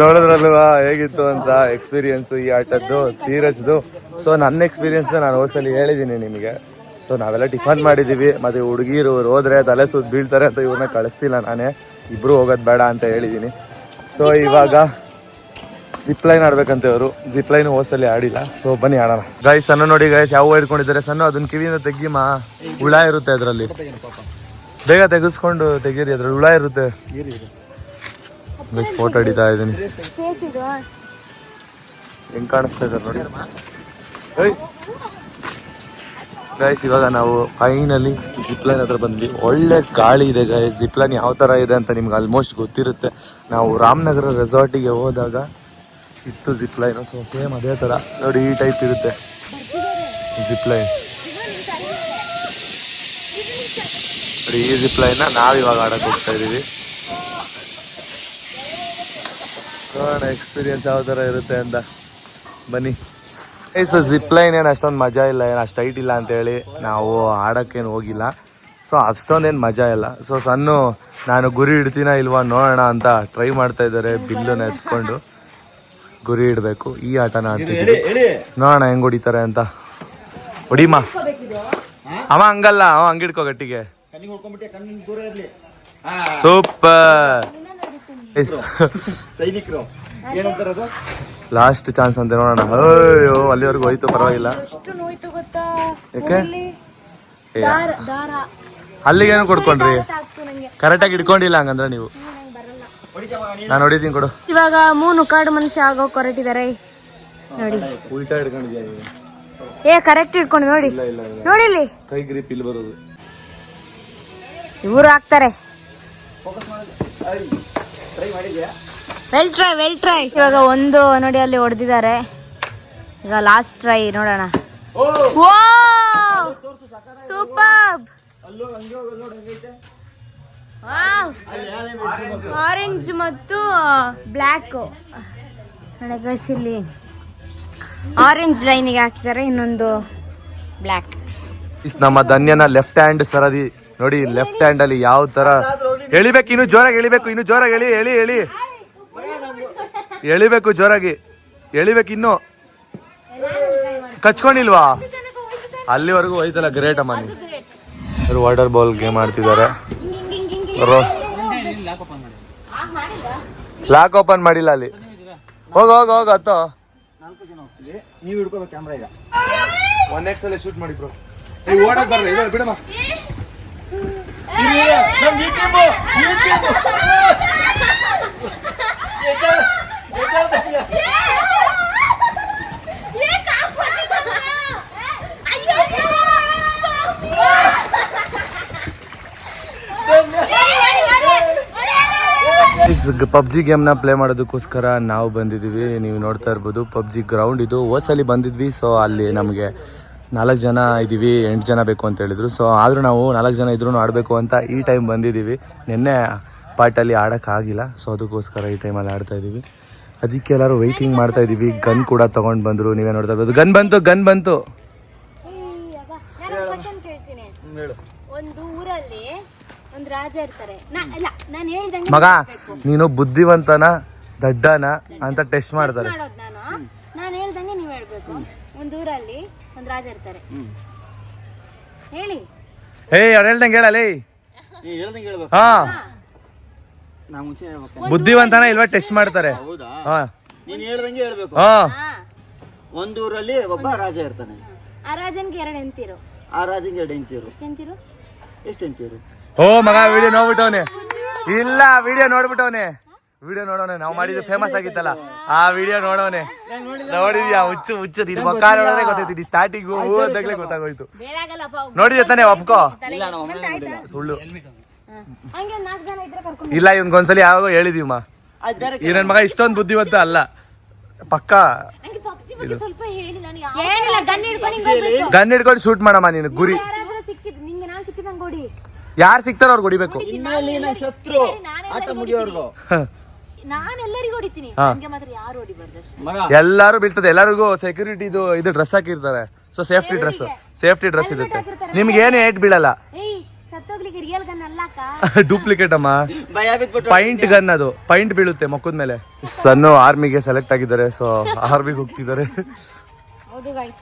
ನೋಡಿದ್ರಲ್ವಾ? ಹೇಗಿತ್ತು ಅಂತ ಎಕ್ಸ್ಪೀರಿಯನ್ಸು ಈ ಆಟದ್ದು ತೀರಸ್ದು ಸೊ ನನ್ನ ಎಕ್ಸ್ಪೀರಿಯನ್ಸ್ ನಾನು ಹೋಸಲ್ಲಿ ಹೇಳಿದ್ದೀನಿ ನಿಮಗೆ. ಸೊ ನಾವೆಲ್ಲ ಟಿಫನ್ ಮಾಡಿದ್ದೀವಿ ಮತ್ತೆ ಹುಡುಗಿರು ಹೋದರೆ ತಲೆ ಸುತ್ತ ಬೀಳ್ತಾರೆ ಅಂತ ಇವ್ರನ್ನ ಕಳಿಸ್ತಿಲ್ಲ ನಾನೇ. ಇಬ್ರು ಹೋಗೋದು ಬೇಡ ಅಂತ ಹೇಳಿದ್ದೀನಿ ಸೊ ಇವಾಗ ಜಿಪ್ ಲೈನ್ ಆಡ್ಬೇಕಂತ ಇವರು. ಜಿಪ್ ಲೈನ್ ಹೋದ್ಸಲಿ ಆಡಿಲ್ಲ. ಸೊ ಬನ್ನಿ ಆಡೋಣ. ಗಾಯ್ ಸಣ್ಣ ನೋಡಿ ಗಾಯಸ್ ಯಾವ ಹಿಡ್ಕೊಂಡಿದ್ದಾರೆ ಸಣ್ಣ ಅದನ್ನ ಕಿವಿಯಿಂದ ತೆಗಿಮ ಹುಳ ಇರುತ್ತೆ ಅದರಲ್ಲಿ ಬೇಗ ತೆಗೆಸ್ಕೊಂಡು ತೆಗೀರಿ ಅದ್ರಲ್ಲಿ ಹುಳ ಇರುತ್ತೆ. ಇರಿ ಇರಿ. ಗೈಸ್ ಫೋಟೋ ಹಿಡಿತಾ ಇದ್ದೀನಿ ಹೆಂಗ್ ಕಾಣಿಸ್ತಾ ಇದ್ದಾರೆ ನೋಡಿ. ಗೈಸ್ ಇವಾಗ ನಾವು ಫೈನಲಿ ಜಿಪ್ಲೈನ್ ಹತ್ರ ಬಂದ್ವಿ. ಒಳ್ಳೆ ಗಾಳಿ ಇದೆ ಗೈಸ್ ಜಿಪ್ಲೈನ್ ಯಾವ ಥರ ಇದೆ ಅಂತ ನಿಮ್ಗೆ ಆಲ್ಮೋಸ್ಟ್ ಗೊತ್ತಿರುತ್ತೆ. ನಾವು ರಾಮನಗರ ರೆಸಾರ್ಟಿಗೆ ಹೋದಾಗ ಇತ್ತು ಜಿಪ್ಲೈನು ಸೊ ಸೇಮ್ ಅದೇ ಥರ ನೋಡಿ, ಈ ಟೈಪ್ ಇರುತ್ತೆ. ಜಿಪ್ಲೈನ್ ನೋಡಿ, ಈ ಜಿಪ್ಲೈನ್ನ ನಾವು ಇವಾಗ ಆಡಕ್ಕೆ ಹೋಗ್ತಾ ಇದ್ದೀವಿ. ನೋಡೋಣ ಎಕ್ಸ್ಪೀರಿಯನ್ಸ್ ಯಾವ ಥರ ಇರುತ್ತೆ ಅಂತ. ಬನ್ನಿ. ಏ ಸೊ ಜಿಪ್ ಲೈನ್ ಏನು ಅಷ್ಟೊಂದು ಮಜಾ ಇಲ್ಲ ಏನು ಅಷ್ಟು ಹೈಟ್ ಇಲ್ಲ ಅಂತೇಳಿ ನಾವು ಆಡೋಕ್ಕೇನು ಹೋಗಿಲ್ಲ. ಸೊ ಅಷ್ಟೊಂದೇನು ಮಜಾ ಇಲ್ಲ. ಸೊ ಸಣ್ಣ ನಾನು ಗುರಿ ಇಡ್ತೀನ ಇಲ್ವಾ ನೋಡೋಣ ಅಂತ ಟ್ರೈ ಮಾಡ್ತಾ ಇದ್ದಾರೆ ಬಿಲ್ಲನ್ನು ಎತ್ಕೊಂಡು. ಗುರಿ ಇಡಬೇಕು ಈ ಆಟನ ಆಡ್ತಿದ್ದೀವಿ. ನೋಡೋಣ ಹೆಂಗ್ ಹೊಡಿತಾರೆ ಅಂತ. ಹೊಡಿಮ. ಅವ ಹಂಗಲ್ಲ ಅವ ಹಂಗಿಡ್ಕೋ ಗಟ್ಟಿಗೆ. ಸೂಪರ್ ಸೈನಿಕರು. ಏನಂತಾರ ಅದು ಲಾಸ್ಟ್ ಚಾನ್ಸ್ ಅಂತ ನೋಡೋಣ. ಅಯ್ಯೋ ಅಲ್ಲಿವರೆಗೂ ಹೋಯ್ತು ಪರವಾಗಿಲ್ಲ. ಅಲ್ಲಿಗೆ ನೋಯ್ತು ಗೊತ್ತಾ? ಯಾಕೆ? ಅಲ್ಲಿಗೇನು ಕೊಡ್ಕೊಂಡ್ರಿ? ಕರೆಕ್ಟ್ ಆಗಿ ಕರೆಕ್ಟಾಗಿ ಇಟ್ಕೊಂಡಿಲ್ಲ ಹಂಗಂದ್ರೆ ನೀವು. ನಾನು? ಹೊಡಿತೀನಿ ಕೊಡು. ಇವಾಗ ಮೂನು ಕಾಡು ಮನುಷ್ಯ ಆಗೋ ಕೊರಟಿದಾರೆ. ನೋಡಿ. ಉಲ್ಟಾ ಹಿಡ್ಕೊಂಡಿದ್ಯಾ ಏ ಕರೆಕ್ಟ್ ಇಟ್ಕೊಂಡು ನೋಡಿ. ಇಲ್ಲ ಇಲ್ಲ ಇಲ್ಲ. ನೋಡಿ ಇಲ್ಲಿ ಕೈ ಗ್ರಿಪ್ ಇಲ್ಲಿ ಬರೋದು. ಇವರು ಹಾಕ್ತಾರೆ. ವೆಲ್ ಟ್ರೈ ವೆಲ್ ಟ್ರೈ ಇವಾಗ ಒಂದು ನೋಡಿ ಅಲ್ಲಿ ಹೊಡೆದಿದ್ದಾರೆ. ಈಗ ಲಾಸ್ಟ್ ಟ್ರೈ ನೋಡೋಣ. ಓ! ಸೂಪರ್ ಅಲ್ಲೋ ಹಂಗೆ ಹೋಗಲ್ಲ ನೋಡು ಹಂಗೈತೆ. ಅಲ್ಲಿ ಯಾರೇ ಆರೆಂಜ್ ಮತ್ತು ಬ್ಲ್ಯಾಕ್ ನೋಡಿ ಇಲ್ಲಿ ಆರೆಂಜ್ ಲೈನಿಗೆ ಹಾಕಿದ್ದಾರೆ ಇನ್ನೊಂದು ಬ್ಲ್ಯಾಕ್ ಇಸ್ ನಮ್ಮ ಧನ್ಯನ ಲೆಫ್ಟ್ ಹ್ಯಾಂಡ್ ಸರದಿ. ನೋಡಿ ಲೆಫ್ಟ್ ಹ್ಯಾಂಡ್ ಅಲ್ಲಿ ಯಾವ ತರ ಎಳಿಬೇಕು, ಇನ್ನು ಜೋರಾಗಿ ಎಳಿಬೇಕು, ಇನ್ನು ಜೋರಾಗಿ ಎಳಿ ಎಳಿ ಎಳಿ. ಎಳಿಬೇಕು ಜೋರಾಗಿ. ಎಳಿಬೇಕು ಇನ್ನು. ಕಚ್ಕೊಂಡಿಲ್ವಾ? ಅಲ್ಲಿವರೆಗೂ ಹೋಯ್ತಲ್ಲ ಗ್ರೇಟ್ ಅಮ್ಮ ನೀವು ವಾಟರ್ ಬಾಲ್ ಗೇಮ್ ಆಡ್ತಿದ್ದಾರೆ. ಲಾಕ್ ಓಪನ್ ಮಾಡಿಲ್ಲ ಅಲ್ಲಿ. ಹೋಗ ಹೋಗ ಹೋಗ, ಹತ್ತೋ. ನೀವು ಹಿಡ್ಕೋಬೇಕು ಕ್ಯಾಮ್ರಾ ಈಗ ಒನ್ ಎಕ್ಸ್ ಅಲ್ಲಿ ಶೂಟ್ ಮಾಡಿ ಬ್ರೋ ಓಡಕ್ ಬರ್ರಿ ಬಿಡಮ್ಮ. ನಮ್ದು ಈ ಟೀಮು ಈ ಪಬ್ಜಿ ಗೇಮ್ನ ಪ್ಲೇ ಮಾಡೋದಕ್ಕೋಸ್ಕರ ನಾವು ಬಂದಿದ್ದೀವಿ. ನೀವು ನೋಡ್ತಾ ಇರ್ಬೋದು ಪಬ್ಜಿ ಗ್ರೌಂಡ್ ಇದು ಓಸಲ್ಲಿ ಬಂದಿದ್ವಿ. ಸೊ ಅಲ್ಲಿ ನಮಗೆ ನಾಲ್ಕು ಜನ ಇದ್ದೀವಿ ಎಂಟು ಜನ ಬೇಕು ಅಂತ ಹೇಳಿದ್ರು. ಸೊ ಆದರೂ ನಾವು ನಾಲ್ಕು ಜನ ಇದ್ರೂ ಆಡಬೇಕು ಅಂತ ಈ ಟೈಮ್ ಬಂದಿದ್ದೀವಿ ನಿನ್ನೆ ಪಾರ್ಟಲ್ಲಿ ಆಡೋಕ್ಕಾಗಿಲ್ಲ ಸೊ ಅದಕ್ಕೋಸ್ಕರ ಈ ಟೈಮಲ್ಲಿ ಆಡ್ತಾ ಇದ್ದೀವಿ ಅದಕ್ಕೆ ಎಲ್ಲರೂ ವೆಯ್ಟಿಂಗ್ ಮಾಡ್ತಾ ಇದ್ದೀವಿ ಗನ್ ಕೂಡ ತೊಗೊಂಡು ಬಂದರು. ನೀವೇ ನೋಡ್ತಾ ಇರ್ಬೋದು. ಗನ್ ಬಂತು ಗನ್ ಬಂತು. ಕ್ವಶನ್ ಕೇಳ್ತೀನಿ. ಹೇಳು. ಒಂದು ಊರಲ್ಲಿ ಒಂದು ರಾಜ ಇರ್ತಾರೆ. ನಾ ಇಲ್ಲ ನಾನು ಹೇಳ್ದಂಗೆ ಮಗ ನೀನು ಬುದ್ಧಿವಂತನ ದಡ್ಡನ ಅಂತ ಟೆಸ್ಟ್ ಮಾಡ್ತಾರೆ. ಮಾಡೋದು ನಾನು. ನಾನು ಹೇಳ್ದಂಗೆ ನೀವ್ ಹೇಳ್ಬೇಕು. ಒಂದ್ ಊರಲ್ಲಿ ಒಂದ್ ರಾಜ ಇರ್ತಾರೆ. ಹೇಳಿ. ಏಯ್ ಅವ್ರು ಹೇಳ್ದಂಗೆ ಹೇಳಲೇ. ನೀ ಹೇಳ್ದಂಗೆ ಹೇಳ್ಬೇಕು. ಹಾ. ನಾ ಮುಂಚೆ ಹೇಳ್ಬೇಕು. ಬುದ್ಧಿವಂತನ ಇಲ್ವಾ ಟೆಸ್ಟ್ ಮಾಡ್ತಾರೆ. ಹೌದಾ? ಹಾ. ನೀನ್ ಹೇಳ್ದಂಗೆ ಹೇಳ್ಬೇಕು. ಹಾ. ಹಾ. ಒಂದ್ ಊರಲ್ಲಿ ಒಬ್ಬ ರಾಜ ಇರ್ತಾನೆ. ಆ ರಾಜನ್ಗೆ ಎರಡು ಹೆಂಡ್ತಿರು. ಆ ರಾಜಂಗೆ ಎರಡು ಹೆಂಡ್ತಿರು. ಎಷ್ಟು ಹೆಂಡ್ತಿರು? ಎಷ್ಟು ಹೆಂಡ್ತಿರು? ಓ ಮಗ ವಿಡಿಯೋ ನೋಡ್ಬಿಟ್ಟವನೆ. ಇಲ್ಲ ವಿಡಿಯೋ ನೋಡ್ಬಿಟ್ಟವನೆ. ವಿಡಿಯೋ ನೋಡೋಣ ನಾವು ಮಾಡಿದ್ದು ಫೇಮಸ್ ಆಗಿತ್ತಲ್ಲ ಆ ವಿಡಿಯೋ ನೋಡೋಣ. ನೋಡಿದ್ಯಾ? ಹುಚ್ಚು ಹುಚ್ಚು ಇದು ಮುಖ ನೋಡಿದ್ರೆ ಗೊತ್ತೈತಿ ಸ್ಟಾರ್ಟಿಂಗ್ ಅಂದಾಗ್ಲೇ ಗೊತ್ತಾಗೋಯ್ತು. ನೋಡಿದ್ಯ ತಾನೆ ಒಪ್ಕೋ ಸುಳ್ಳು. ಹಂಗೆ ನಾಲ್ಕು ಜನ ಇದ್ರೆ ಕರ್ಕೊಂಡು ಇಲ್ಲ ಇವ್ನ್ಗೊಂದ್ಸಲಿ ಯಾವಾಗ ಹೇಳಿದೀವಿ ಮಾ ಈ ನನ್ ಮಗ ಇಷ್ಟೊಂದು ಬುದ್ಧಿವಂತ ಅಲ್ಲ. ಪಕ್ಕ. ನಂಗೆ ಪಬ್ಜಿ ಬಗ್ಗೆ ಸ್ವಲ್ಪ ಹೇಳಿ ನನಗೆ ಏನಿಲ್ಲ ಗನ್ ಹಿಡ್ಕೊಂಡು ಹಿಂಗ್ ಗನ್ ಹಿಡ್ಕೊಂಡು ಶೂಟ್ ಮಾಡಮ್ಮ ನೀನು ಗುರಿ. ಯಾರು ಸಿಗ್ತಾರೋ ಅವ್ರು ಹೊಡಿಬೇಕು. ನನ್ ಶತ್ರು. ಆಟ ಮುಗಿಯೋರ್ಗು. ನಾನು ಎಲ್ಲರಿಗೂ ಹೊಡಿತೀನಿ ನಂಗೆ ಮಾತ್ರ ಯಾರು ಹೊಡಿಬಾರ್ದು ಅಷ್ಟೇ ಮಗ. ಎಲ್ಲಾರು ಬೀಳ್ತದೆ. ಎಲ್ಲರಿಗೂ ಸೆಕ್ಯೂರಿಟಿ ಇದು ಡ್ರೆಸ್ ಹಾಕಿರ್ತಾರೆ. So safety dress safety dress ಇರುತ್ತೆ. ನಿಮ್ಗೆ ಏನು ಏಟ್ ಬೀಳಲ್ಲ. ಏಯ್ ಸತ್ತೋಗ್ಲಿಕ್ಕೆ ರಿಯಲ್ ಗನ್ ಅಲ್ಲಕ್ಕ ಡೂಪ್ಲಿಕೇಟ್ ಅಮ್ಮ. ಭಯ ಬಿದ್ಬಿಟ್ಟು ಪೈಂಟ್ ಗನ್ ಅದು. ಪೈಂಟ್ ಬೀಳುತ್ತೆ ಮಕ್ಕದ ಮೇಲೆ. ಸನ್ನು ಆರ್ಮಿಗೆ ಸೆಲೆಕ್ಟ್ ಆಗಿದ್ದಾರೆ. ಸೊ ಆರ್ಮಿಗೆ ಹೋಗ್ತಿದ್ದಾರೆ. ಹೌದು ಗಾಯ್ಸ್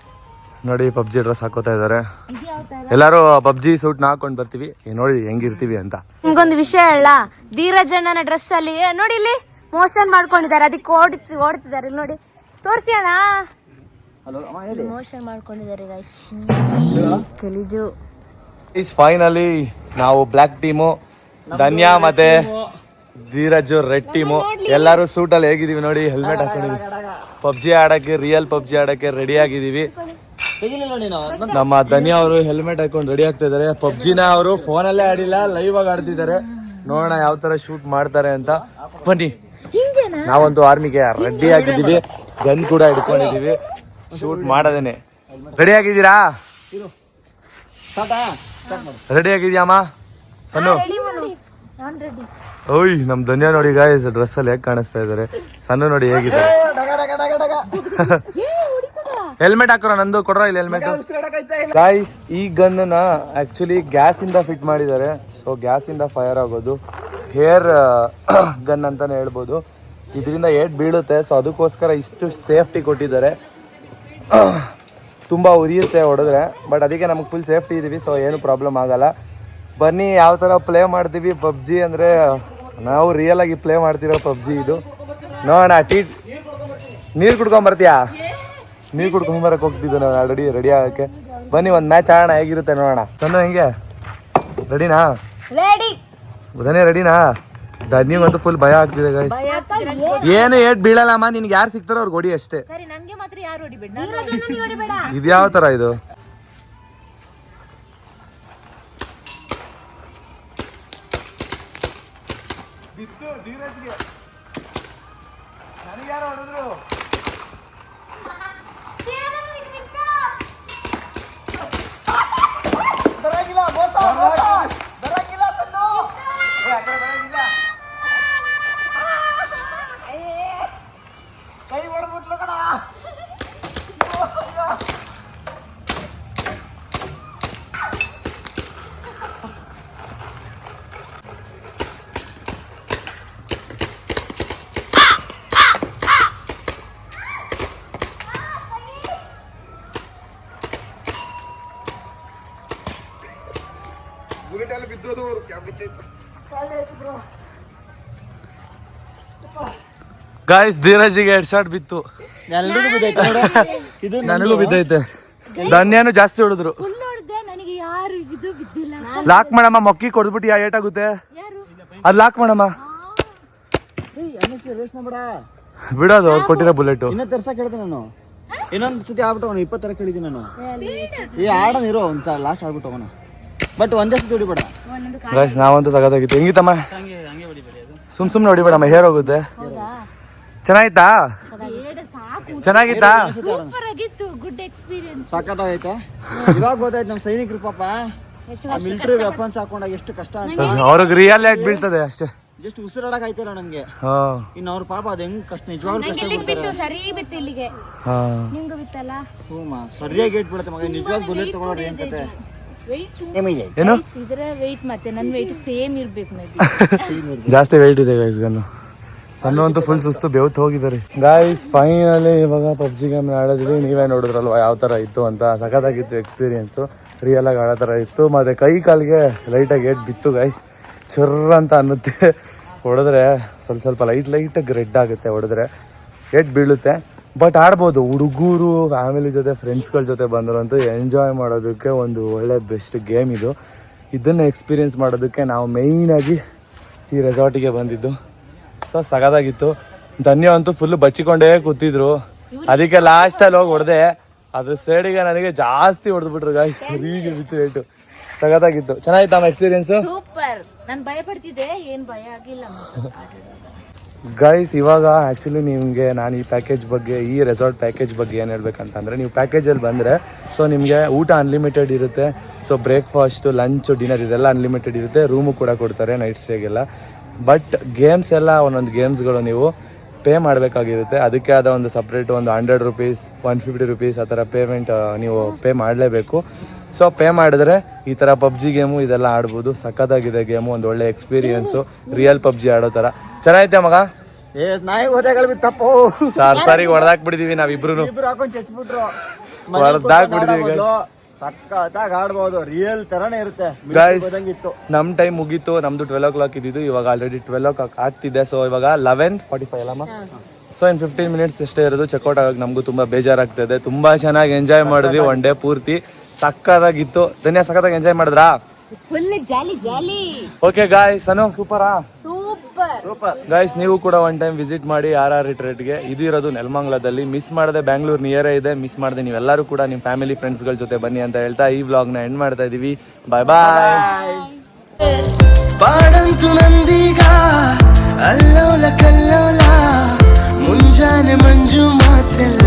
ನೋಡಿ ಪಬ್ಜಿ ಡ್ರೆಸ್ ಹಾಕೋತಾ ಇದ್ದಾರೆ. ಎಲ್ಲಾರು ಪಬ್ಜಿ ಸೂಟ್ನ ಹಾಕೊಂಡ್ ಬರ್ತೀವಿ. ನೋಡಿ ಹೆಂಗಿರ್ತೀವಿ ಅಂತ. ನಿಮ್ಗೊಂದು ವಿಷಯ ಅಲ್ಲ ಧೀರಜಣ್ಣನ ಡ್ರೆಸ್ ಅಲ್ಲಿ ನೋಡಿ ಇಲ್ಲಿ ಮೋಷನ್ ಮಾಡ್ಕೊಂಡಿದ್ದಾರೆ. ಅದಕ್ಕೆ ಓಡಿ ಓಡ್ತಿದ್ದಾರೆ. ಇಲ್ಲಿ ನೋಡಿ ತೋರ್ಸಿ ಅಣ್ಣ. ಹಲೋ ಅಮ್ಮ ಹೇಳಿ. ಮೋಷನ್ ಮಾಡ್ಕೊಂಡಿದ್ದಾರೆ ಗಲೀಜು. ಇಸ್ ಫೈನಲಿ ನಾವು ಬ್ಲ್ಯಾಕ್ ಟೀಮು ಧನ್ಯಾ ಮತ್ತೆ ಧೀರಜ್ ರೆಡ್ ಟೀಮು ಎಲ್ಲಾರು ಸೂಟ್ ಅಲ್ಲಿ ಹೇಗಿದೀವಿ ನೋಡಿ ಹೆಲ್ಮೆಟ್ ಹಾಕೊಂಡಿದ್ವಿ ಪಬ್ಜಿ ಆಡಕ್ಕೆ ರಿಯಲ್ ಪಬ್ಜಿ ಆಡಕ್ಕೆ ರೆಡಿ ಆಗಿದೀವಿ ನಮ್ಮ ಧನಿಯಾ ಅವರು ಹೆಲ್ಮೆಟ್ ಹಾಕೊಂಡು ರೆಡಿ ಆಗ್ತಾ ಇದಾರೆ. ಪಬ್ಜಿನ ಅವರು ಫೋನ್ ಅಲ್ಲೇ ಆಡಿಲ್ಲ ಲೈವ್ ಆಗಿ ಆಡ್ತಿದ್ದಾರೆ. ನೋಡೋಣ ಯಾವ ತರ ಶೂಟ್ ಮಾಡ್ತಾರೆ ಅಂತ. ಬನ್ನಿ. ಹಿಂಗೇನಾ? ನಾವಂತೂ ಆರ್ಮಿಗೆ ರೆಡಿ ಆಗಿದ್ದೀವಿ. ಗನ್ ಕೂಡ ಹಿಡ್ಕೊಂಡಿದೀವಿ ಶೂಟ್ ಮಾಡೋದೇನೆ. ರೆಡಿ ಆಗಿದ್ದೀರಾ? ಸಾಕಾ ಸ್ಟಾರ್ಟ್ ಮಾಡು. ರೆಡಿ ಆಗಿದ್ಯಾಮ್ಮ ಸಣ್ಣ ರೆಡಿ ಓಯ್ ನಮ್ ಧನ್ಯ ನೋಡಿ ಗಾಯ್ಸ್ ಡ್ರೆಸ್ ಅಲ್ಲಿ ಹೇಗೆ ಕಾಣಿಸ್ತಾ ಇದಾರೆ. ಸಣ್ಣ ನೋಡಿ ಹೇಗಿದೆ. (laughs) ಹೆಲ್ಮೆಟ್ ಹಾಕೋರ ನಂದು ಕೊಡ್ರ ಇಲ್ಲಿ ಹೆಲ್ಮೆಟ್ ಗಾಯ್ಸ್ ಈ ಗನ್ನ ಆಕ್ಚುಲಿ ಗ್ಯಾಸ್ ಇಂದ ಫಿಟ್ ಮಾಡಿದ್ದಾರೆ. ಸೊ ಗ್ಯಾಸ್ ಇಂದ ಫೈರ್ ಆಗೋದು. ಹೇರ್ ಗನ್ (clears throat) ಅಂತಾನೆ ಹೇಳ್ಬೋದು. ಇದರಿಂದ ಏಟ್ ಬೀಳುತ್ತೆ. ಸೊ ಅದಕ್ಕೋಸ್ಕರ ಇಷ್ಟು ಸೇಫ್ಟಿ ಕೊಟ್ಟಿದ್ದಾರೆ. (clears throat) ತುಂಬ ಉರಿಯುತ್ತೆ ಹೊಡೆದ್ರೆ. ಬಟ್ ಅದಕ್ಕೆ ನಮಗೆ ಫುಲ್ ಸೇಫ್ಟಿ ಇದ್ದೀವಿ ಸೊ ಏನು ಪ್ರಾಬ್ಲಮ್ ಆಗಲ್ಲ. ಬನ್ನಿ ಯಾವ ಥರ ಪ್ಲೇ ಮಾಡ್ತೀವಿ ಪಬ್ಜಿ ಅಂದರೆ ನಾವು ರಿಯಲ್ ಆಗಿ ಪ್ಲೇ ಮಾಡ್ತಿರೋ ಪಬ್ಜಿ ಇದು. ನೋಡೋಣ ಟೀ ನೀರು ಕುಡ್ಕೊಂಬರ್ತೀಯಾ ನೀರು ಕುಡ್ಕೊಂಬರಕ್ಕೆ ಹೋಗ್ತಿದ್ದೆ ನಾನು ಆಲ್ರೆಡಿ ರೆಡಿ ಆಗಕ್ಕೆ. ಬನ್ನಿ ಒಂದು ಮ್ಯಾಚ್ ಆಡೋಣ ಹೇಗಿರುತ್ತೆ ನೋಡೋಣ. ಸಣ್ಣ ಹೆಂಗೆ? ರೆಡಿನಾ ರೆಡಿ ಬದನೇ ರೆಡಿನಾ ಧನ್ಯಂಗಂತೂ ಫುಲ್ ಭಯ ಆಗ್ತಿದೆ ಗಾಯ್ಸ್ ಏನು? ಏಟ್ ಬೀಳಲ್ಲಮ್ಮ ನಿನ್ಗೆ ಯಾರು ಸಿಗ್ತಾರೋ ಅವ್ರಿಗೆ ಹೊಡಿ ಅಷ್ಟೇ. ಸರಿ ಯಾವ ಮಾತ್ರ ಯಾರು ಹೊಡಿಬೇಡ ನೀ ಹೊಡಿಬೇಡ ಇದು ಯಾವ ಥರ ಇದು ಗಾಯ್ಸ್ ಧೀರಜಿಗೆ ಹೆಡ್ ಶಾಟ್ ಬಿತ್ತು. ಬಿದ್ದೈತೆ ನೋಡು. ಇದು ನನಗೂ ಬಿದ್ದೈತೆ. ಧನ್ಯನು ಜಾಸ್ತಿ ಹೊಡೆದ್ರು. ಫುಲ್ ಹೊಡೆದೆ ನನಗೆ ಯಾರು ಇದು ಬಿದ್ದಿಲ್ಲ. ಲಾಕ್ ಮಾಡಮ್ಮ ಮೊಕ್ಕಿ ಕೊಡ್ಬಿಟ್ಟು ಯಾ ಏಟಾಗುತ್ತೆ ಯಾರು? ಅದ್ ಲಾಕ್ ಮಾಡಮ್ಮ. ವೇಸ್ಟ್ ಮಾಡ್ಬೇಡ ಬಿಡೋದು ಅವ್ರು ಕೊಟ್ಟಿರೋ ಬುಲೆಟ್ ಇನ್ನೂ ತರ್ಸಕ್ ನಾನು. ಇನ್ನೊಂದ್ ಸತಿ ಆಗ್ಬಿಟ್ಟು ಅವನು ಇಪ್ಪತ್ತರ ಕೇಳಿದ್ದೀನಿ ನಾನು. ಈ ಆಡೋಣ ಇರೋ ಒಂದ್ ಲಾಸ್ಟ್ ಆಡ್ಬಿಟ್ಟು ಹೋಗೋಣ. ಬಟ್ ಒಂದೇ ಸತಿ ಹೊಡಿಬೇಡ. ಗಾಯ್ಸ್ ನಾವಂತೂ ಸಗದಾಗಿತ್ತು ಹೆಂಗಿತ್ತಮ್ಮ? ಸುಮ್ ಸುಮ್ನೆ ಹೊಡಿಬೇಡಮ್ಮ ಹೇರ್ ಹೋಗುತ್ತೆ. ಹೌದಾ? ಚೆನ್ನಾಗಿತ್ತಾ? ಚೆನ್ನಾಗಿತ್ತಾ? ಸೂಪರ್ ಆಗಿತ್ತು ಗುಡ್ ಎಕ್ಸ್ಪೀರಿಯನ್ಸ್ ಸಾಕಾಗೈತೆ ಇವಾಗ ಗೊತ್ತಾಯ್ತು ನಮ್ಮ ಸೈನಿಕರು ಪಾಪ. ಮಿಲಿಟರಿ ವೆಪನ್ಸ್ ಹಾಕೊಂಡಾಗ ಎಷ್ಟು ಕಷ್ಟ ಅವ್ರಿಗೆ ರಿಯಲ್ ಆಗಿ ಬೀಳ್ತದೆ ಅಷ್ಟೇ. ಜಸ್ಟ್ ಉಸಿರಾಡಕ್ ಆಯ್ತಿಲ್ಲ ನಮ್ಗೆ ಇನ್ನು ಅವ್ರ ಪಾಪ ಅದ್ ಹೆಂಗ್ ಕಷ್ಟ ನಿಜವಾಗ್ಲೂ ಕಷ್ಟ ಬಿತ್ತು ಸರಿ ಬಿತ್ತು ಇಲ್ಲಿಗೆ. ನಿಮ್ಗೂ ಬಿತ್ತಲ್ಲ? ಹ್ಞೂ ಸರಿಯಾಗಿ ಇಟ್ಬಿಡುತ್ತೆ ಮಗ. ನಿಜವಾಗ್ ಬುಲೆಟ್ ತಗೊಳೋರು ಏನ್ ಕತೆ? ಏನು? ಇದರ ವೆಯ್ಟ್ ಮತ್ತೆ ನನ್ನ ವೆಯ್ಟ್ ಸೇಮ್ ಇರ್ಬೇಕು (laughs) ಜಾಸ್ತಿ ವೆಯ್ಟ್ ಇದೆ ಗೈಸ್ ಗನ್ನು. ಸಣ್ಣ ಅಂತೂ ಫುಲ್ ಸುಸ್ತು ಬೆವ್ತು ಹೋಗಿದ್ದಾರೆ. ಗಾಯ್ಸ್ ಫೈನಲಿ ಇವಾಗ ಪಬ್ಜಿ ಗೇಮ್ ಆಡೋದಿದೆ. ನೀವೇ ನೋಡಿದ್ರಲ್ವಾ ಯಾವ ಥರ ಇತ್ತು ಅಂತ. ಸಖತ್ತಾಗಿತ್ತು ಎಕ್ಸ್ಪೀರಿಯನ್ಸು ರಿಯಲ್ ಆಗಿ ಆಡೋ ಥರ ಇತ್ತು. ಮತ್ತೆ ಕೈ ಕಾಲಿಗೆ ಲೈಟಾಗಿ ಏಟ್ ಬಿತ್ತು ಗಾಯ್ಸ್ ಚರ್ರ ಅಂತ ಅನ್ನುತ್ತೆ. ಹೊಡೆದ್ರೆ ಸ್ವಲ್ಪ ಸ್ವಲ್ಪ ಲೈಟ್ ಲೈಟಾಗಿ ರೆಡ್ ಆಗುತ್ತೆ ಹೊಡೆದ್ರೆ. ಏಟ್ ಬೀಳುತ್ತೆ. ಬಟ್ ಆಡ್ಬೋದು. ಹುಡುಗರು ಫ್ಯಾಮಿಲಿ ಜೊತೆ ಫ್ರೆಂಡ್ಸ್ಗಳ ಜೊತೆ ಬಂದರಂತೂ ಎಂಜಾಯ್ ಮಾಡೋದಕ್ಕೆ ಒಂದು ಒಳ್ಳೆ ಬೆಸ್ಟ್ ಗೇಮ್ ಇದು. ಇದನ್ನು ಎಕ್ಸ್ಪೀರಿಯನ್ಸ್ ಮಾಡೋದಕ್ಕೆ ನಾವು ಮೇಯ್ನಾಗಿ ಈ ರೆಸಾರ್ಟಿಗೆ ಬಂದಿದ್ದು. ಸೊ ಸಗದಾಗಿತ್ತು. ಧನ್ಯ ಅಂತೂ ಫುಲ್ ಬಚ್ಚಿಕೊಂಡೇ ಕೂತಿದ್ರು. ಅದಕ್ಕೆ ಲಾಸ್ಟಲ್ಲಿ ಹೋಗಿ ಹೊಡೆದೆ. ಅದ್ರ ಸೈಡಿಗೆ ನನಗೆ ಜಾಸ್ತಿ ಹೊಡೆದ್ಬಿಟ್ರು ಗಾಯ್ಸ್ ಸರಿಗೆ ಬಿತ್ತು ರೇಟು ಸಗದಾಗಿತ್ತು. ಚೆನ್ನಾಗಿತ್ತಮ್ಮ ಎಕ್ಸ್ಪೀರಿಯೆನ್ಸ್ ಸೂಪರ್ ನಾನು ಭಯ ಪಡ್ತಿದ್ದೆ. ಏನ್ ಭಯ ಆಗಿಲ್ಲ ಗೈಸ್ ಇವಾಗ ಆ್ಯಕ್ಚುಲಿ ನಿಮಗೆ ನಾನು ಈ ಪ್ಯಾಕೇಜ್ ಬಗ್ಗೆ ಈ ರೆಸಾರ್ಟ್ ಪ್ಯಾಕೇಜ್ ಬಗ್ಗೆ ಏನು ಹೇಳ್ಬೇಕಂತಂದರೆ ನೀವು ಪ್ಯಾಕೇಜಲ್ಲಿ ಬಂದರೆ ಸೊ ನಿಮಗೆ ಊಟ ಅನ್ಲಿಮಿಟೆಡ್ ಇರುತ್ತೆ. ಸೊ ಬ್ರೇಕ್ಫಾಸ್ಟು ಲಂಚು ಡಿನ್ನರ್ ಇದೆಲ್ಲ ಅನ್ಲಿಮಿಟೆಡ್ ಇರುತ್ತೆ. ರೂಮು ಕೂಡ ಕೊಡ್ತಾರೆ ನೈಟ್ ಸ್ಟೇಗೆಲ್ಲ ಬಟ್ ಗೇಮ್ಸ್ ಎಲ್ಲ ಒಂದೊಂದು ಗೇಮ್ಸ್ಗಳು ನೀವು ಪೇ ಮಾಡಬೇಕಾಗಿರುತ್ತೆ. ಅದಕ್ಕೆ ಆದ ಒಂದು ಸಪ್ರೇಟ್ ಒಂದು hundred rupees one fifty rupees ಆ ಥರ ಪೇಮೆಂಟ್ ನೀವು ಪೇ ಮಾಡಲೇಬೇಕು. ಸೊ ಪೇ ಮಾಡಿದ್ರೆ ಈ ಥರ ಪಬ್ಜಿ ಗೇಮು ಇದೆಲ್ಲ ಆಡ್ಬೋದು. ಸಖತ್ತಾಗಿದೆ ಗೇಮು ಒಂದು ಒಳ್ಳೆ ಎಕ್ಸ್ಪೀರಿಯನ್ಸು ರಿಯಲ್ ಪಬ್ಜಿ ಆಡೋ ಥರ. ಚೆನ್ನಾಗೈತೆ ಮಗ? ಏ ನಾಯಿ ಹೋದಾಗಳು ಬಿತ್ತಪ್ಪೋ ಸಾರ್ ಸಾರಿಗೆ ಹೊಡೆದಾಕ್ಬಿಟ್ಟಿದೀವಿ ನಾವಿಬ್ರು ಇಬ್ರು ಹಾಕೊಂಡ್ ಸಕ್ಕತ್ತಾಗಿ ಆಡ್ಬೋದು. ರಿಯಲ್ ತರನೇ ಇರುತ್ತೆ. ನಮ್ ಟೈಮ್ ಮುಗೀತು. ನಮ್ದು ಟ್ವೆಲ್ ಓ ಕ್ಲಾಕ್ ಇದ್ದಿದ್ದು. ಇವಾಗ ಆಲ್ರೆಡಿ ಟ್ವೆಲ್ ಓ ಕ್ಲಾಕ್ ಆಗ್ತಿದೆ. ಸೊ ಇವಾಗ ಲೆವೆನ್ ಫಾರ್ಟಿ ಫೈವ್ ಅಲ್ಲಮ್ಮ ಸೊ ಇನ್ ಫಿಫ್ಟೀನ್ ಮಿನಿಟ್ಸ್ ಇಷ್ಟೇ ಇರೋದು. ಚೆಕ್ಔಟ್ ಆಗೋಕೆ ನಮಗೂ ತುಂಬಾ ಬೇಜಾರಾಗ್ತದೆ. ತುಂಬಾ ಚೆನ್ನಾಗಿ ಎಂಜಾಯ್ ಮಾಡಿದ್ವಿ. ಒನ್ ಡೇ ಪೂರ್ತಿ ಸಕ್ಕದಾಗಿತ್ತು ಧನ್ಯ ಸಕ್ಕತ್ತಾಗಿ ಎಂಜಾಯ್ ಮಾಡಿದ್ರಾ? Full jolly jolly okay guys Anu ಸೂಪರಾ super. Super. Guys ನೀವು ಕೂಡ ಒನ್ ಟೈಮ್ ವಿಸಿಟ್ ಮಾಡಿ ಆರ್ ಆರ್ಗೆ ಇದು ಇರೋದು ನೆಲಮಂಗ್ಲದಲ್ಲಿ. ಮಿಸ್ ಮಾಡದೆ ಬ್ಯಾಂಗ್ಳೂರ್ ನಿಯರೇ ಇದೆ. ಮಿಸ್ ಮಾಡದೆ ನೀವೆಲ್ಲರೂ ಕೂಡ ನಿಮ್ಮ ಫ್ಯಾಮಿಲಿ ಫ್ರೆಂಡ್ಸ್ಗಳ ಜೊತೆ ಬನ್ನಿ ಅಂತ ಹೇಳ್ತಾ ಈ ವ್ಲಾಗ್ನ ಎಂಡ್ ಮಾಡ್ತಾ ಇದೀವಿ. ಬಾಯ್ ಬಾಯ್ ಪಾಡಂತು ನಂದೀಗ ಅಲ್ಲೋಲ ಕಲ್ಲೋಲ ಮುಂಜಾನೆ ಮಂಜು ಮಾತೆಲ್ಲ.